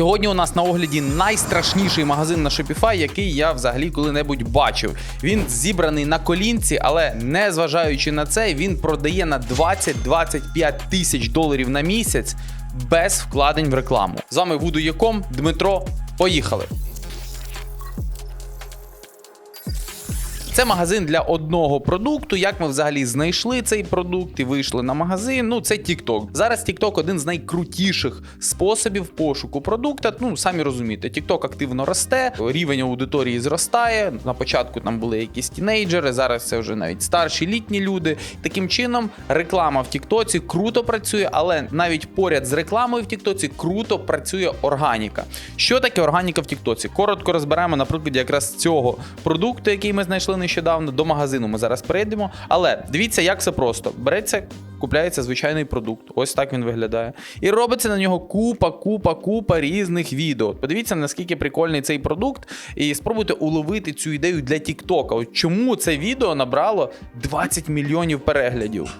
Сьогодні у нас на огляді найстрашніший магазин на Shopify, який я взагалі коли-небудь бачив. Він зібраний на колінці, але не зважаючи на це, він продає на 20-25 тисяч доларів на місяць без вкладень в рекламу. З вами Вуду Яком, Дмитро. Поїхали! Це магазин для одного продукту. Як ми взагалі знайшли цей продукт і вийшли на магазин? Ну, це TikTok. Зараз TikTok один з найкрутіших способів пошуку продукту. Ну, самі розумієте, TikTok активно росте, рівень аудиторії зростає. На початку там були якісь тінейджери, зараз це вже навіть старші літні люди. Таким чином, реклама в TikTok круто працює, але навіть поряд з рекламою в TikTok круто працює органіка. Що таке органіка в TikTok? Коротко розберемо на прикладі якраз цього продукту, який ми знайшли нещодавно. До магазину ми зараз перейдемо. Але дивіться, як все просто. Береться. Купляється звичайний продукт, ось так він виглядає. І робиться на нього купа, купа, купа різних відео. Подивіться, наскільки прикольний цей продукт, і спробуйте уловити цю ідею для. От чому це відео набрало 20 мільйонів переглядів?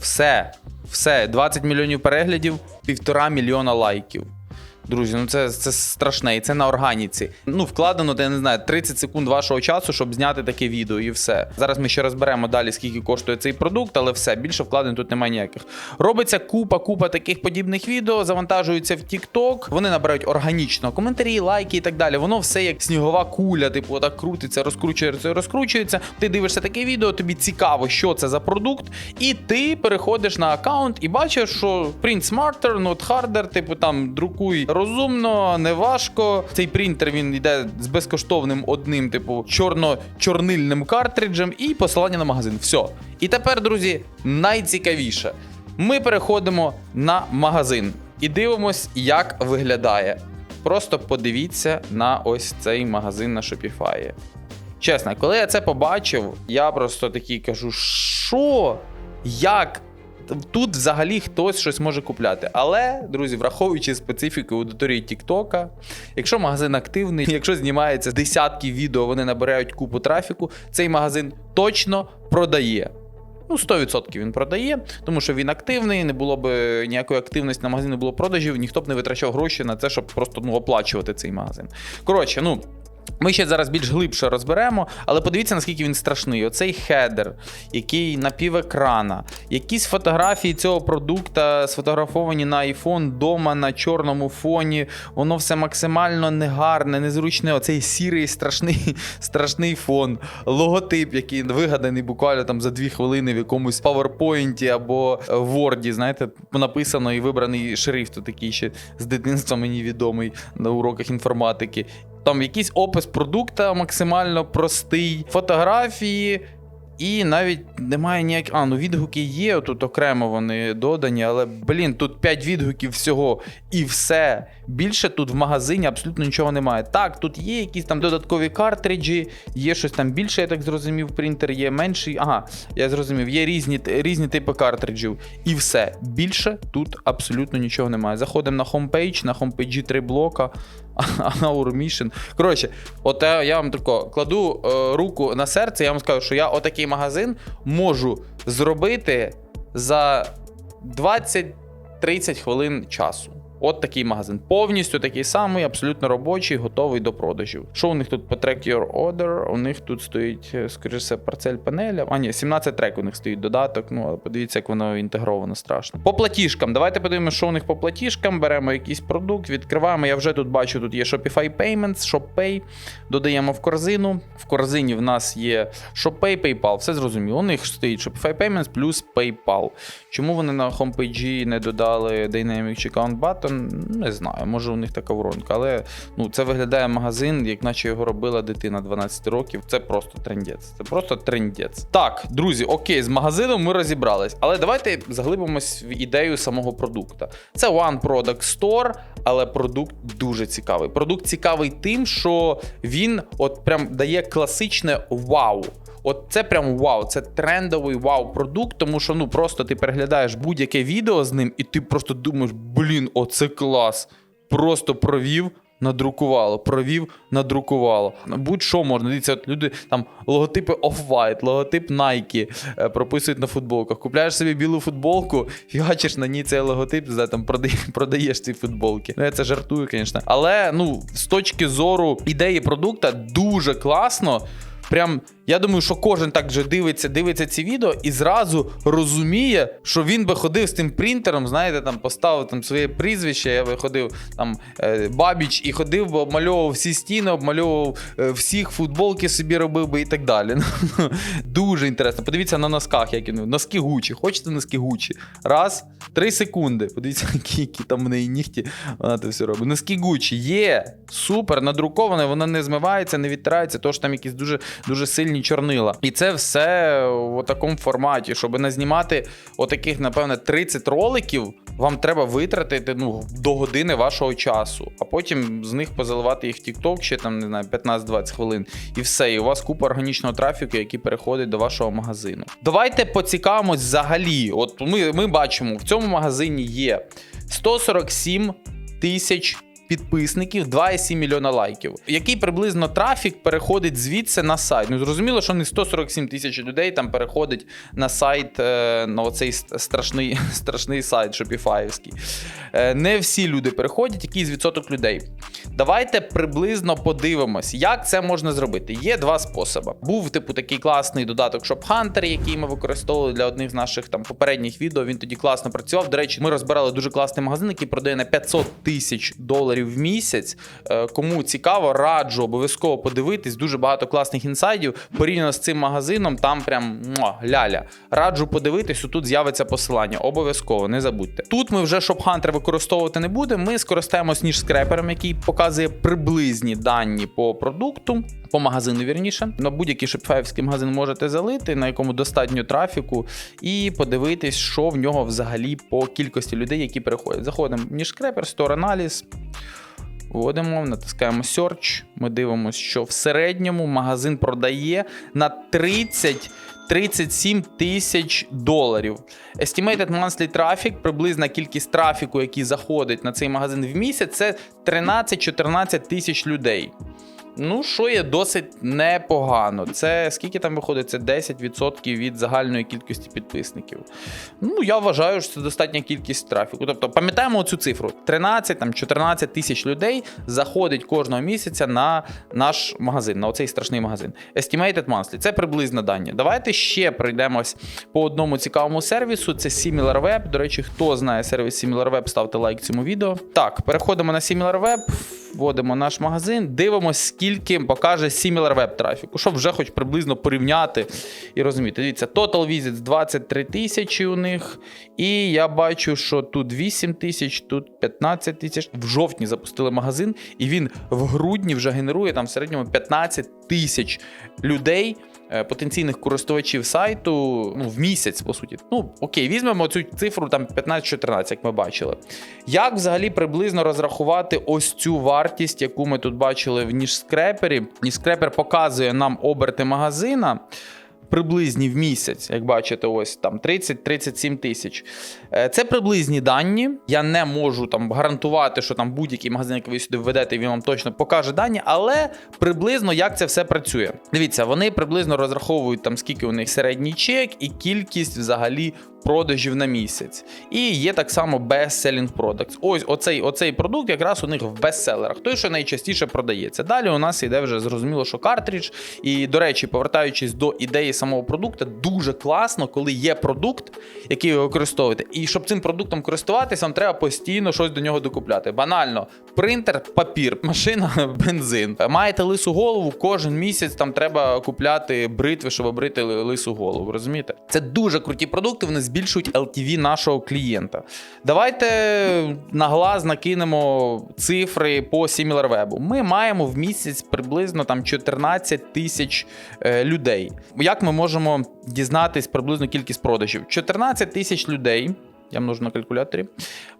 Все, все, 20 мільйонів переглядів, півтора мільйона лайків. Друзі, ну це, це страшне, і це на органіці. Ну, вкладено, я не знаю, 30 секунд вашого часу, щоб зняти таке відео, і все. Зараз ми ще розберемо далі, скільки коштує цей продукт, але все, більше вкладень тут немає ніяких. Робиться купа, купа таких подібних відео, завантажуються в TikTok, вони набирають органічно коментарі, лайки і так далі. Воно все як снігова куля, типу, так крутиться, розкручується, розкручується. Ти дивишся таке відео, тобі цікаво, що це за продукт, і ти переходиш на аккаунт і бачиш, що print smarter, not harder, типу там друкуй розумно, не важко. Цей принтер він йде з безкоштовним одним, типу, чорно-чорнильним картриджем і посилання на магазин. Все. І тепер, друзі, найцікавіше. Ми переходимо на магазин і дивимось, як виглядає. Просто подивіться на ось цей магазин на Shopify. Чесно, коли я це побачив, я просто такий кажу: що? Як? Тут взагалі хтось щось може купляти. Але, друзі, враховуючи специфіку аудиторії Тіктока, якщо магазин активний, якщо знімається десятки відео, вони набирають купу трафіку, цей магазин точно продає. Ну, 100% він продає, тому що він активний, не було б ніякої активності на магазині, не було продажів, ніхто б не витрачав гроші на це, щоб просто ну, оплачувати цей магазин. Коротше, ну. Ми ще зараз більш глибше розберемо, але подивіться, наскільки він страшний. Оцей хедер, який напівекрана, якісь фотографії цього продукта сфотографовані на iPhone вдома на чорному фоні. Воно все максимально негарне, незручне. Оцей сірий страшний страшний фон, логотип, який вигаданий буквально там за дві хвилини в якомусь PowerPoint або Word, знаєте, написано і вибраний шрифт, такий ще з дитинства мені відомий на уроках інформатики. Там якийсь опис продукта максимально простий, фотографії, і навіть немає ніяких. А, ну відгуки є, тут окремо вони додані, але, блін, тут 5 відгуків всього і все. Більше тут в магазині абсолютно нічого немає. Так, тут є якісь там додаткові картриджі, є щось там більше, я так зрозумів, принтер є менший. Ага, я зрозумів, є різні різні типи картриджів. І все. Більше тут абсолютно нічого немає. Заходимо на хомпейдж, на хомпейджі три блока. Mission. Коротше, от я вам тако кладу е, руку на серце, я вам скажу, що я отакий магазин можу зробити за 20-30 хвилин часу. От такий магазин. Повністю такий самий, абсолютно робочий, готовий до продажів. Що у них тут по track your order? У них тут стоїть, е, скоріше все, парцель панеля. А, ні, 17 трек у них стоїть додаток. Ну, але подивіться, як воно інтегровано страшно. По платіжкам. Давайте подивимося, що у них по платіжкам. Беремо якийсь продукт, відкриваємо. Я вже тут бачу, тут є Shopify Payments, ShopPay. Додаємо в корзину. В корзині в нас є ShopPay, PayPal. Все зрозуміло. У них стоїть Shopify Payments плюс PayPal. Чому вони на хомпейджі не додали Dynamic Checkout Button? Не знаю, може у них така воронка, але ну, це виглядає магазин, як наче його робила дитина 12 років. Це просто трендець. Це просто трендець. Так, друзі, окей, з магазином ми розібрались, але давайте заглибимось в ідею самого продукту. Це One Product Store, але продукт дуже цікавий. Продукт цікавий тим, що він от прям дає класичне вау. От це прям вау, це трендовий вау-продукт, тому що ну просто ти переглядаєш будь-яке відео з ним, і ти просто думаєш, блін, оце клас. Просто провів надрукувало, провів, надрукувало. Будь-що можна. Дивіться, от люди там логотипи Off-White, логотип Nike е, прописують на футболках. Купляєш собі білу футболку, фігачиш на ній цей логотип, за, там продаєш, ці футболки. Ну, я це жартую, звісно. Але ну, з точки зору ідеї продукта дуже класно. Прям я думаю, що кожен так же дивиться, дивиться ці відео і зразу розуміє, що він би ходив з тим принтером, знаєте, там поставив там своє прізвище. Я би ходив там е, Бабіч і ходив би, обмальовував всі стіни, обмальовував е, всіх футболки собі робив би і так далі. Ну, Дуже інтересно. Подивіться на носках, які ну, носки Гучі. Хочете носки Гучі? Раз, три секунди. Подивіться, які, там в неї нігті. Вона це все робить. Носки Гучі є. Супер, надруковане, воно не змивається, не відтирається, тож там якісь дуже, дуже сильні чорнила. І це все в такому форматі, щоб не знімати отаких, напевне, 30 роликів. Вам треба витратити ну, до години вашого часу, а потім з них позаливати їх в TikTok ще там, не знаю, 15-20 хвилин. І все. І у вас купа органічного трафіку, який переходить до вашого магазину. Давайте поцікавимось взагалі. От ми, ми бачимо, в цьому магазині є 147 тисяч підписників, 2,7 мільйона лайків. Який приблизно трафік переходить звідси на сайт? Ну зрозуміло, що не 147 тисяч людей там переходить на сайт, е, на оцей страшний, страшний сайт Shopify. Е, Не всі люди переходять, якийсь відсоток людей. Давайте приблизно подивимось, як це можна зробити. Є два способи. Був типу такий класний додаток Shop Hunter, який ми використовували для одних з наших там попередніх відео. Він тоді класно працював. До речі, ми розбирали дуже класний магазин, який продає на 500 тисяч доларів в місяць. Е, Кому цікаво, раджу обов'язково подивитись. Дуже багато класних інсайдів. Порівняно з цим магазином, там прям ляля. Раджу подивитись, тут з'явиться посилання. Обов'язково, не забудьте. Тут ми вже шопхантер використовувати не будемо. Ми скористаємось ніж скрепером, який показує приблизні дані по продукту. По магазину вірніше, на будь-який шопфаївський магазин можете залити, на якому достатньо трафіку, і подивитись, що в нього взагалі по кількості людей, які переходять. Заходимо в ніж скрепер, Store аналіз. Вводимо, натискаємо Search. Ми дивимося, що в середньому магазин продає на 30 37 тисяч доларів. Estimated monthly traffic, приблизна кількість трафіку, який заходить на цей магазин в місяць, це 13-14 тисяч людей. Ну, що є досить непогано. Це скільки там виходить? Це 10% від загальної кількості підписників. Ну, я вважаю, що це достатня кількість трафіку. Тобто, пам'ятаємо цю цифру: 13 там 14 тисяч людей заходить кожного місяця на наш магазин, на оцей страшний магазин. Estimated monthly. Це приблизно дані. Давайте ще пройдемось по одному цікавому сервісу. Це SimilarWeb. До речі, хто знає сервіс SimilarWeb, ставте лайк цьому відео. Так, переходимо на SimilarWeb. Вводимо наш магазин, дивимося, скільки покаже SimilarWeb трафіку, щоб вже хоч приблизно порівняти і розуміти. Дивіться, Total Visits 23 тисячі у них. І я бачу, що тут 8 тисяч, тут 15 тисяч. В жовтні запустили магазин, і він в грудні вже генерує там в середньому 15 тисяч людей. Е, Потенційних користувачів сайту ну, в місяць, по суті. Ну, окей, візьмемо цю цифру там 15-14, як ми бачили. Як взагалі приблизно розрахувати ось цю вартість, яку ми тут бачили в ніж скрепері? Ніж скрепер показує нам оберти магазина. Приблизні в місяць, як бачите, ось там 30-37 тисяч. Е, Це приблизні дані. Я не можу там гарантувати, що там будь-який магазин, який ви сюди введете, він вам точно покаже дані, але приблизно як це все працює. Дивіться, вони приблизно розраховують там скільки у них середній чек і кількість взагалі продажів на місяць. І є так само best-selling products. Ось оцей, оцей продукт якраз у них в бестселерах, той, що найчастіше продається. Далі у нас йде вже зрозуміло, що картридж. І, до речі, повертаючись до ідеї самого продукту, дуже класно, коли є продукт, який ви використовуєте. І щоб цим продуктом користуватися, вам треба постійно щось до нього докупляти. Банально, принтер, папір, машина, бензин. Маєте лису голову, кожен місяць там треба купляти бритви, щоб обрити лису голову. Розумієте? Це дуже круті продукти, вони збільшують LTV нашого клієнта. Давайте на глаз накинемо цифри по SimilarWeb. Ми маємо в місяць приблизно там 14 тисяч е, людей. Як ми можемо дізнатись приблизно кількість продажів? 14 тисяч людей. Я множу на калькуляторі.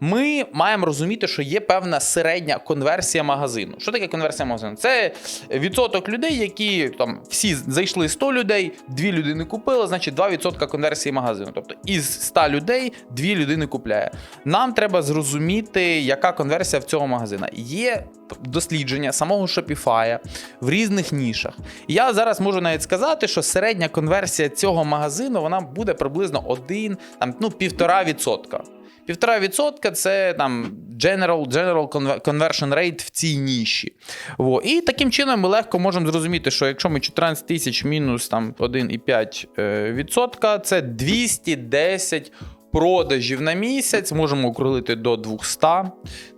Ми маємо розуміти, що є певна середня конверсія магазину. Що таке конверсія магазину? Це відсоток людей, які там всі зайшли 100 людей, 2 людини купили, значить 2% конверсії магазину. Тобто із 100 людей 2 людини купляє. Нам треба зрозуміти, яка конверсія в цього магазина. Є дослідження самого Shopify в різних нішах. Я зараз можу навіть сказати, що середня конверсія цього магазину вона буде приблизно 1, там, ну, 1,5%. Півтора відсотка це там general, general conver- conversion rate в цій ніші. Во. І таким чином ми легко можемо зрозуміти, що якщо ми 14 тисяч мінус там 1,5 е, відсотка, це 210 продажів на місяць, можемо округлити до 200.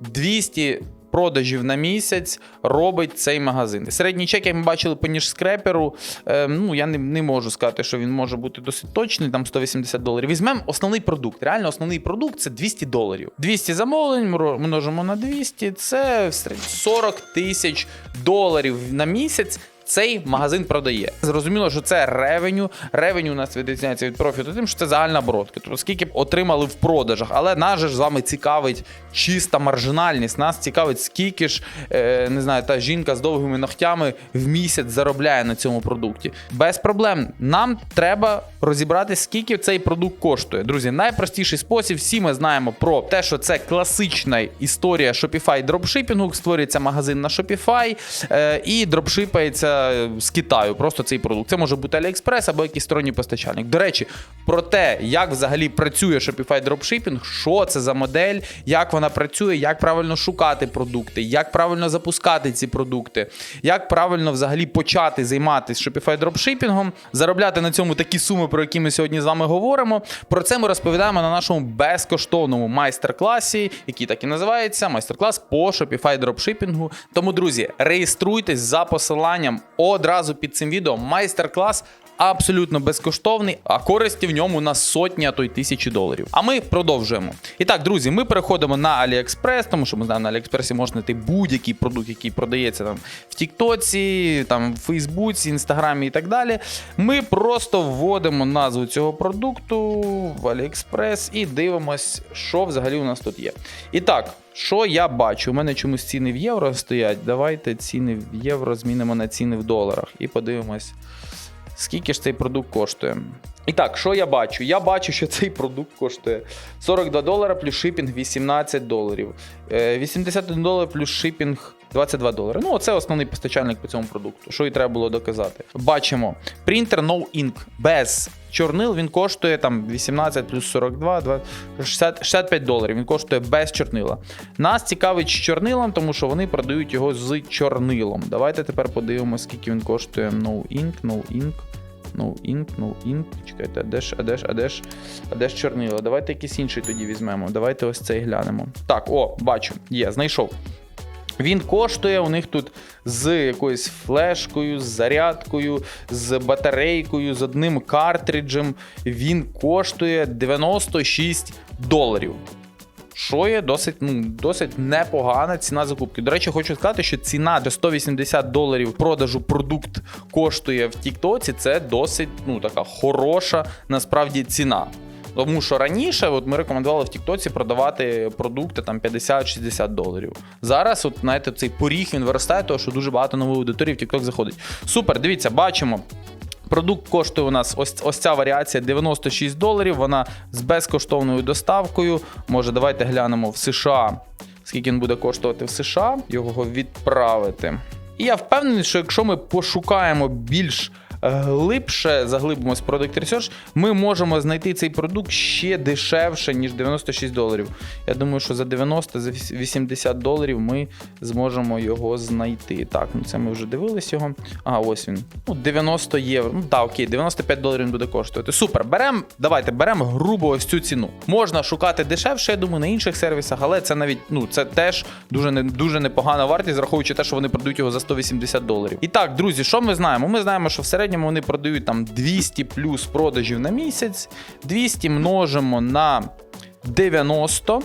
200 продажів на місяць робить цей магазин. Середній чек, як ми бачили по ніж скреперу, е, ну я не, не можу сказати, що він може бути досить точний, там 180 доларів. Візьмемо основний продукт. Реально, основний продукт це 200 доларів. 200 замовлень множимо на 200, це в 40 тисяч доларів на місяць. Цей магазин продає. Зрозуміло, що це ревеню. Ревеню у нас відрізняється від профіту, тим, що це загальна оборотка. Тобто скільки б отримали в продажах, але нас же ж з вами цікавить чиста маржинальність. Нас цікавить, скільки ж е, не знаю, та жінка з довгими ногтями в місяць заробляє на цьому продукті. Без проблем. Нам треба розібрати, скільки цей продукт коштує. Друзі, найпростіший спосіб. Всі ми знаємо про те, що це класична історія Shopify дропшипінгу. Створюється магазин на Shopify е, і дропшипається з Китаю. Просто цей продукт. Це може бути AliExpress або якийсь сторонній постачальник. До речі, про те, як взагалі працює Shopify дропшипінг, що це за модель, як вона працює, як правильно шукати продукти, як правильно запускати ці продукти, як правильно взагалі почати займатися Shopify дропшипінгом, заробляти на цьому такі суми, про які ми сьогодні з вами говоримо. Про це ми розповідаємо на нашому безкоштовному майстер-класі, який так і називається майстер-клас по Shopify дропшипінгу. Тому, друзі, реєструйтесь за посиланням одразу під цим відео. Майстер-клас абсолютно безкоштовний, а користі в ньому на сотні, а то й тисячі доларів. А ми продовжуємо. І так, друзі, ми переходимо на AliExpress, тому що ми знаємо, на AliExpress можна знайти будь-який продукт, який продається там в Тіктоці, там в Фейсбуці, Інстаграмі і так далі. Ми просто вводимо назву цього продукту в AliExpress і дивимось, що взагалі у нас тут є. І так. Що я бачу? У мене чомусь ціни в євро стоять. Давайте ціни в євро змінимо на ціни в доларах і подивимось, скільки ж цей продукт коштує. І так, що я бачу? Я бачу, що цей продукт коштує 42 долара плюс шипінг 18 доларів. Е, 81 долар плюс шипінг 22 долари. Ну, оце основний постачальник по цьому продукту. Що і треба було доказати. Бачимо, принтер No Ink без чорнил він коштує там 18 плюс 42, 2, 60, 65 доларів. Він коштує без чорнила. Нас цікавить з чорнилом, тому що вони продають його з чорнилом. Давайте тепер подивимося, скільки він коштує No Ink, No Ink. No ink, no ink. Чекайте, а де ж, а де ж, а де ж, а де ж чорнило? Давайте якийсь інший тоді візьмемо. Давайте ось цей глянемо. Так, о, бачу, є, знайшов. Він коштує у них тут з якоюсь флешкою, з зарядкою, з батарейкою, з одним картриджем. Він коштує 96 доларів. Що є досить, ну, досить непогана ціна закупки. До речі, хочу сказати, що ціна до 180 доларів продажу продукт коштує в Тіктоці. Це досить ну, така хороша насправді ціна. Тому що раніше от ми рекомендували в Тіктоці продавати продукти там 50-60 доларів. Зараз, от знаєте, цей поріг він виростає, тому що дуже багато нової аудиторії в Тікток заходить. Супер, дивіться, бачимо. Продукт коштує у нас ось, ось ця варіація 96 доларів. Вона з безкоштовною доставкою. Може, давайте глянемо в США, скільки він буде коштувати в США, його відправити. І я впевнений, що якщо ми пошукаємо більш глибше, заглибимось в Product Research, ми можемо знайти цей продукт ще дешевше, ніж 96 доларів. Я думаю, що за 90 за 80 доларів ми зможемо його знайти. Так, ну це ми вже дивились його. А, ось він. Ну, 90 євро. Ну так, окей, 95 доларів він буде коштувати. Супер. Беремо, давайте беремо грубо ось цю ціну. Можна шукати дешевше, я думаю, на інших сервісах, але це навіть ну це теж дуже не дуже непогана вартість, враховуючи те, що вони продають його за 180 доларів. І так, друзі, що ми знаємо? Ми знаємо, що в середньому вони продають там 200 плюс продажів на місяць. 200 множимо на 90.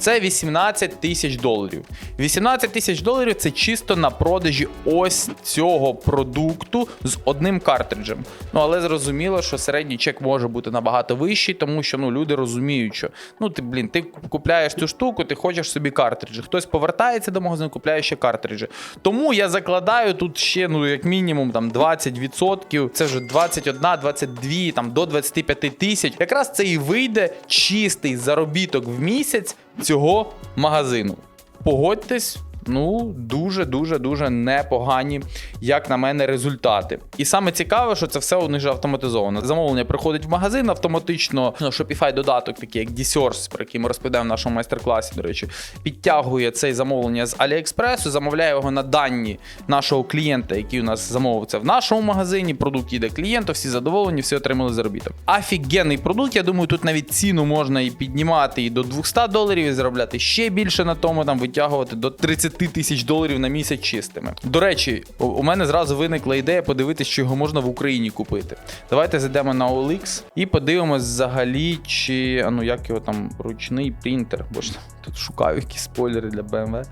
Це 18 тисяч доларів. 18 тисяч доларів це чисто на продажі ось цього продукту з одним картриджем. Ну але зрозуміло, що середній чек може бути набагато вищий, тому що ну люди розуміють, що ну ти блін, ти купляєш цю штуку, ти хочеш собі картриджі. Хтось повертається до магазину, купляє ще картриджі. Тому я закладаю тут ще ну як мінімум там 20%, це вже 21, 22, там до 25 тисяч. Якраз це і вийде чистий заробіток в місяць цього магазину. Погодьтесь, Ну, дуже, дуже, дуже непогані, як на мене, результати. І саме цікаве, що це все у них же автоматизовано. Замовлення приходить в магазин автоматично. Ну, Shopify додаток, такий як DSource, про який ми розповідаємо в нашому майстер-класі, до речі, підтягує це замовлення з AliExpress, замовляє його на дані нашого клієнта, який у нас замовився в нашому магазині. Продукт йде клієнту, всі задоволені, всі отримали заробіток. Офігенний продукт. Я думаю, тут навіть ціну можна і піднімати і до 200 доларів, і заробляти ще більше на тому, там витягувати до 30 тисяч доларів на місяць чистими. До речі, у- мене зразу виникла ідея подивитися, чи його можна в Україні купити. Давайте зайдемо на OLX і подивимось взагалі, чи а ну як його там ручний принтер. Бо ж тут шукаю якісь спойлери для BMW.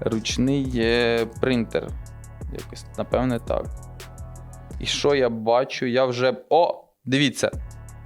Ручний е, принтер. Якось, напевне, так. І що я бачу? Я вже. О! Дивіться.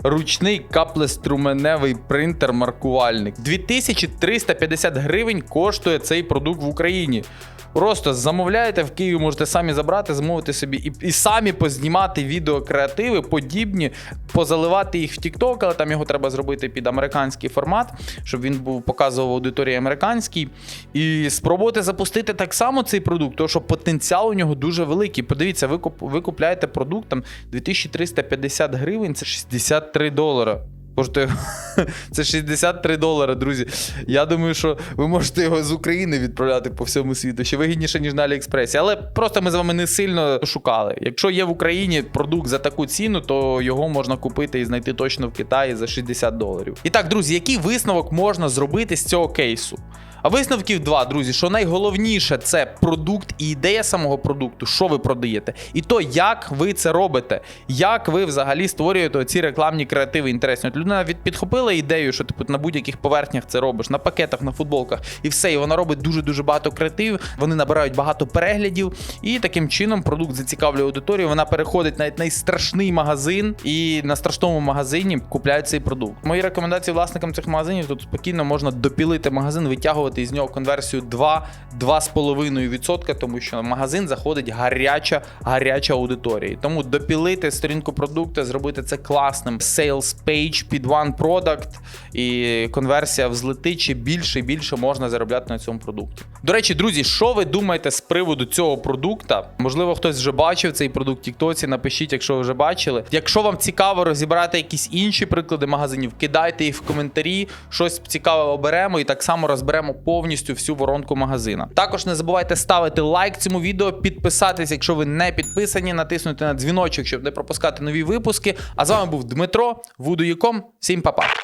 Ручний каплеструменевий принтер-маркувальник. 2350 гривень коштує цей продукт в Україні. Просто замовляєте в Києві, можете самі забрати, замовити собі і, і самі познімати відеокреативи, подібні, позаливати їх в TikTok, але там його треба зробити під американський формат, щоб він був показував аудиторії американській. І спробувати запустити так само цей продукт, тому що потенціал у нього дуже великий. Подивіться, ви, куп- ви купляєте продукт там 2350 гривень, це 63 долара. Коштує це 63 долари, друзі. Я думаю, що ви можете його з України відправляти по всьому світу, ще вигідніше, ніж на Аліекспресі. Але просто ми з вами не сильно шукали. Якщо є в Україні продукт за таку ціну, то його можна купити і знайти точно в Китаї за 60 доларів. І так, друзі, який висновок можна зробити з цього кейсу? Висновків два, друзі, що найголовніше це продукт і ідея самого продукту, що ви продаєте, і то, як ви це робите, як ви взагалі створюєте ці рекламні креативи інтересні. От людина від підхопила ідею, що ти на будь-яких поверхнях це робиш, на пакетах, на футболках, і все. І вона робить дуже дуже багато креативів. Вони набирають багато переглядів, і таким чином продукт зацікавлює аудиторію. Вона переходить навіть на найстрашний магазин, і на страшному магазині купляють цей продукт. Мої рекомендації власникам цих магазинів тут спокійно можна допілити магазин, витягувати із нього конверсію 2-2,5%, тому що в магазин заходить гаряча, гаряча аудиторія. Тому допілити сторінку продукту, зробити це класним sales page під one product, і конверсія взлетить, чи більше і більше можна заробляти на цьому продукті. До речі, друзі, що ви думаєте з приводу цього продукта? Можливо, хтось вже бачив цей продукт в Тіктоці. Напишіть, якщо ви вже бачили. Якщо вам цікаво розібрати якісь інші приклади магазинів, кидайте їх в коментарі, щось цікаве оберемо і так само розберемо повністю всю воронку магазина. Також не забувайте ставити лайк цьому відео, підписатись, якщо ви не підписані, натиснути на дзвіночок, щоб не пропускати нові випуски. А з вами був Дмитро Вудуюком. Всім па-па!